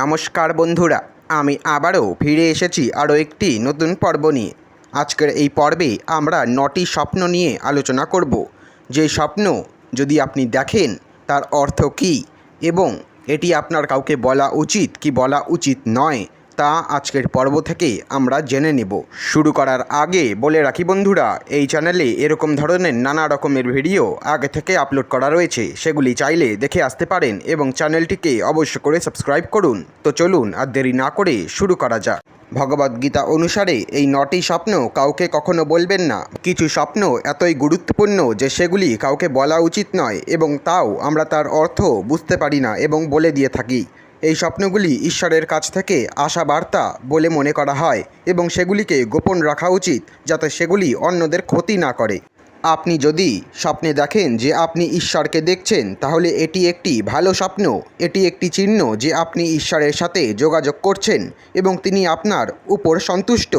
নমস্কার বন্ধুরা, আমি আবারও ফিরে এসেছি আরও একটি নতুন পর্ব নিয়ে। আজকের এই পর্বে আমরা নটি স্বপ্ন নিয়ে আলোচনা করব। যে স্বপ্ন যদি আপনি দেখেন, তার অর্থ কী এবং এটি আপনার কাউকে বলা উচিত কি বলা উচিত নয় তা আজকের পর্ব থেকে আমরা জেনে নেব। শুরু করার আগে বলে রাখি বন্ধুরা, এই চ্যানেলে এরকম ধরনের নানা রকমের ভিডিও আগে থেকে আপলোড করা রয়েছে। সেগুলি চাইলে দেখে আসতে পারেন এবং চ্যানেলটিকে অবশ্য করে সাবস্ক্রাইব করুন। তো চলুন আর দেরি না করে শুরু করা যাক। ভগবদ্গীতা অনুসারে এই নটি স্বপ্ন কাউকে কখনো বলবেন না। কিছু স্বপ্ন এতই গুরুত্বপূর্ণ যে সেগুলি কাউকে বলা উচিত নয় এবং তাও আমরা তার অর্থ বুঝতে পারি না এবং বলে দিয়ে থাকি। এই স্বপ্নগুলি ঈশ্বরের কাছ থেকে আসা বার্তা বলে মনে করা হয় এবং সেগুলিকে গোপন রাখা উচিত যাতে সেগুলি অন্যদের ক্ষতি না করে। আপনি যদি স্বপ্নে দেখেন যে আপনি ঈশ্বরকে দেখছেন, তাহলে এটি একটি ভালো স্বপ্ন। এটি একটি চিহ্ন যে আপনি ঈশ্বরের সাথে যোগাযোগ করছেন এবং তিনি আপনার উপর সন্তুষ্ট।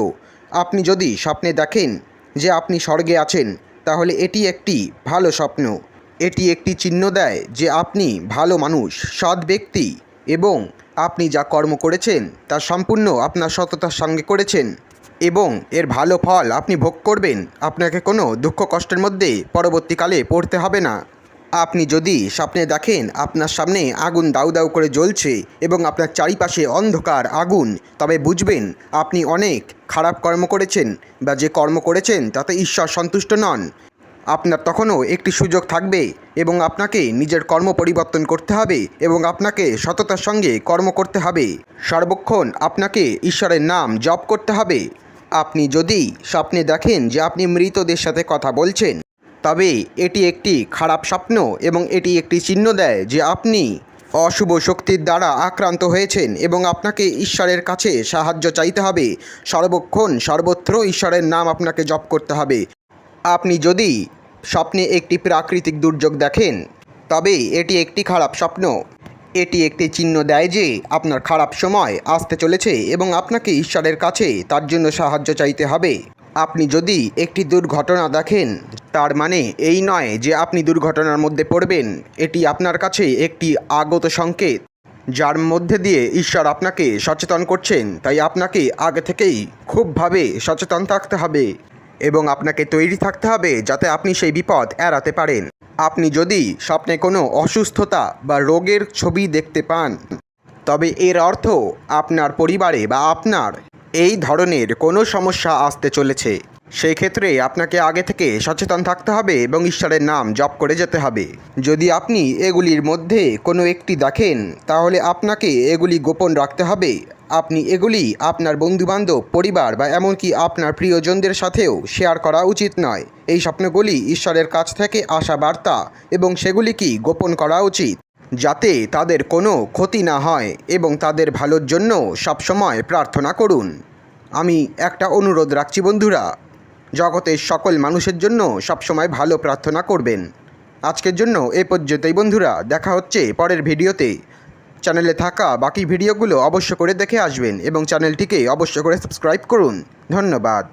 আপনি যদি স্বপ্নে দেখেন যে আপনি স্বর্গে আছেন, তাহলে এটি একটি ভালো স্বপ্ন। এটি একটি চিহ্ন দেয় যে আপনি ভালো মানুষ, সৎ ব্যক্তি। এবং আপনি যা কর্ম করেছেন, তা সম্পূর্ণ আপনার সততার সঙ্গে করেছেন এবং এর ভালো ফল আপনি ভোগ করবেন, আপনাকে কোনো দুঃখ কষ্টের মধ্যে পরবর্তীকালে পড়তে হবে না। আপনি যদি স্বপ্নে দেখেন আপনার সামনে আগুন দাউ দাউ করে জ্বলছে এবং আপনার চারিপাশে অন্ধকার আগুন, তবে বুঝবেন আপনি অনেক খারাপ কর্ম করেছেন বা যে কর্ম করেছেন তাতে ঈশ্বর সন্তুষ্ট নন। আপনার তখনও একটি সুযোগ থাকবে এবং আপনাকে নিজের কর্ম পরিবর্তন করতে হবে এবং আপনাকে সততার সঙ্গে কর্ম করতে হবে। সর্বক্ষণ আপনাকে ঈশ্বরের নাম জপ করতে হবে। আপনি যদি স্বপ্নে দেখেন যে আপনি মৃতদের সাথে কথা বলছেন, তবে এটি একটি খারাপ স্বপ্ন এবং এটি একটি চিহ্ন দেয় যে আপনি অশুভ শক্তির দ্বারা আক্রান্ত হয়েছেন এবং আপনাকে ঈশ্বরের কাছে সাহায্য চাইতে হবে। সর্বক্ষণ সর্বত্র ঈশ্বরের নাম আপনাকে জপ করতে হবে। আপনি যদি স্বপ্নে একটি প্রাকৃতিক দুর্যোগ দেখেন, তবে এটি একটি খারাপ স্বপ্ন। এটি একটি চিহ্ন দেয় যে আপনার খারাপ সময় আসতে চলেছে এবং আপনাকে ঈশ্বরের কাছে তার জন্য সাহায্য চাইতে হবে। আপনি যদি একটি দুর্ঘটনা দেখেন, তার মানে এই নয় যে আপনি দুর্ঘটনার মধ্যে পড়বেন, এটি আপনার কাছে একটি আগত সংকেত। যার মধ্যে দিয়ে ঈশ্বর আপনাকে সচেতন করছেন, তাই আপনাকে আগে থেকেই খুবভাবে সচেতন থাকতে হবে। এবং আপনাকে তৈরি থাকতে হবে যাতে আপনি সেই বিপদ এড়াতে পারেন। আপনি যদি স্বপ্নে কোনো অসুস্থতা বা রোগের ছবি দেখতে পান, তবে এর অর্থ আপনার পরিবারে বা আপনার এই ধরনের কোনো সমস্যা আসতে চলেছে। সেই ক্ষেত্রে আপনাকে আগে থেকে সচেতন থাকতে হবে এবং ঈশ্বরের নাম জপ করে যেতে হবে। যদি আপনি এগুলির মধ্যে কোনো একটি দেখেন, তাহলে আপনাকে এগুলি গোপন রাখতে হবে আপনি এগুলি আপনার বন্ধুবান্ধব, পরিবার বা এমনকি আপনার প্রিয়জনদের সাথেও শেয়ার করা উচিত নয়। এই স্বপ্নগুলি ঈশ্বরের কাছ থেকে আসা বার্তা এবং সেগুলি কি গোপন করা উচিত, যাতে তাদের কোনো ক্ষতি না হয় এবং তাদের ভালোর জন্য সবসময় প্রার্থনা করুন। আমি একটা অনুরোধ রাখছি বন্ধুরা, জগতের সকল মানুষের জন্য সবসময় ভালো প্রার্থনা করবেন। আজকের জন্য এ পর্যন্তই বন্ধুরা, দেখা হচ্ছে পরের ভিডিওতে। চ্যানেলে থাকা বাকি ভিডিওগুলো অবশ্য করে দেখে আসবেন এবং চ্যানেলটিকে অবশ্য করে সাবস্ক্রাইব করুন। ধন্যবাদ।